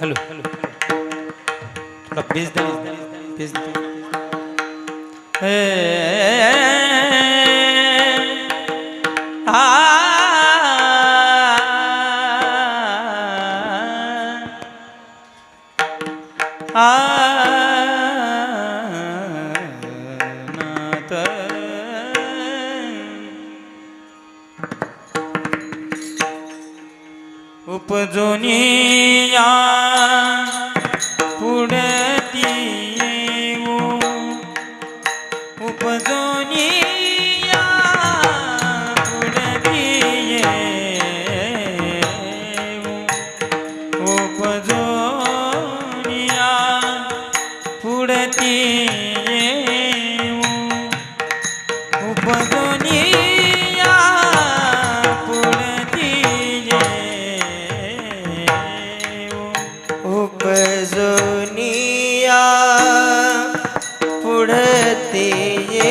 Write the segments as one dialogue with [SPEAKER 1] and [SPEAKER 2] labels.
[SPEAKER 1] Hello hello थोड़ा भेज दें भेज
[SPEAKER 2] दें आ Ah ಸುಡತಿಯೇವು
[SPEAKER 1] ಉಪದುನಿಯ ಪುಡತಿಯೇವು ಉಪಜುನಿಯ ಪುಡತಿಯೇ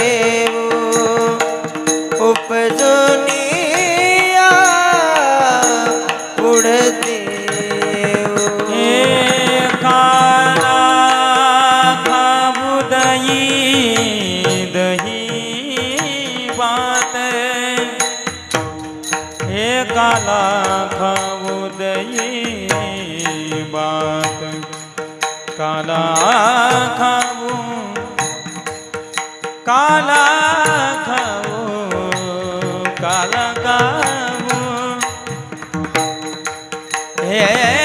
[SPEAKER 2] હે કાલા ખાવું દઈ બાત. કાલા ખાવું કાલા ખાવું કાલા ખાવું હે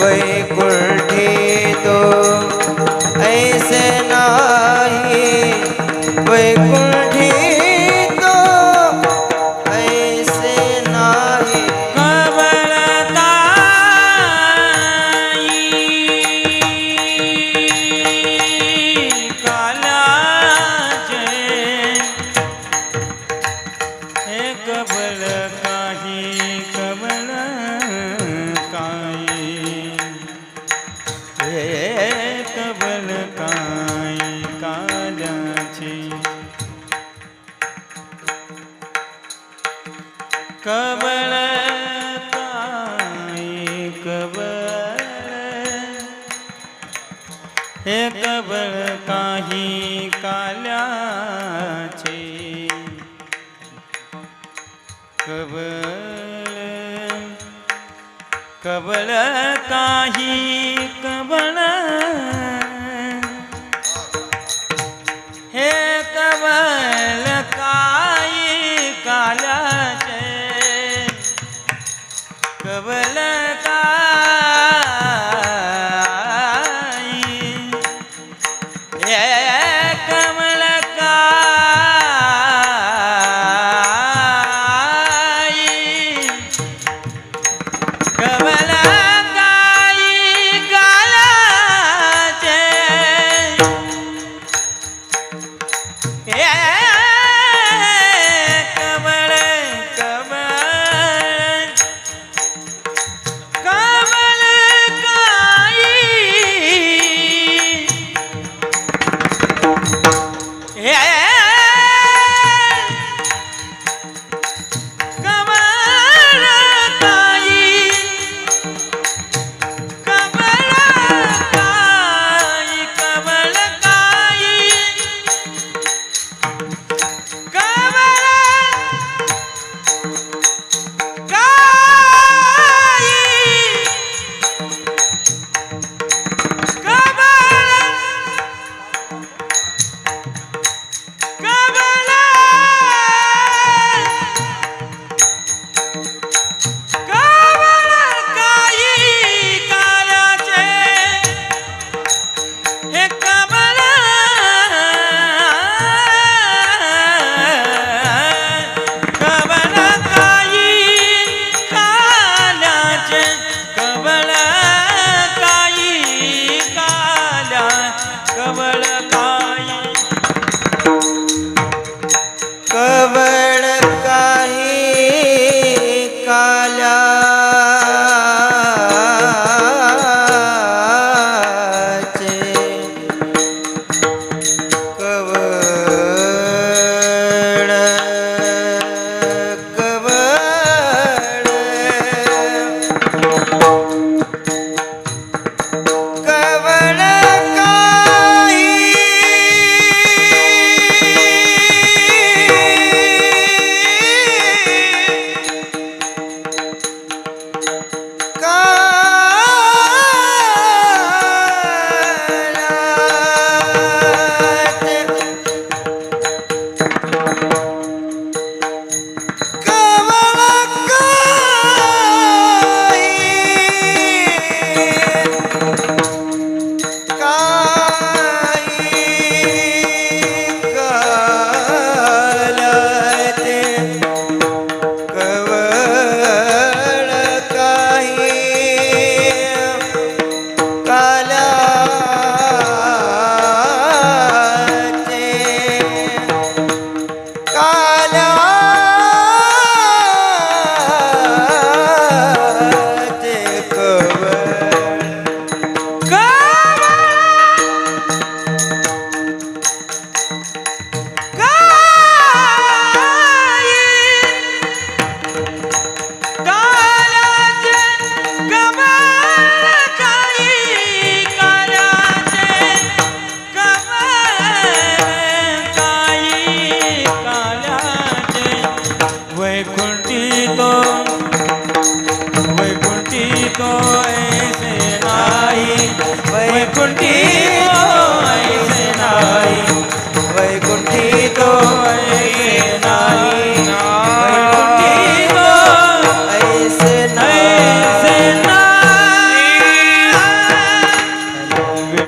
[SPEAKER 2] वै જગથી કબળ કબળ. હે કબળ કાહી કાલ્યા છે. કબળ કબળ કાહી કબળ. கவலை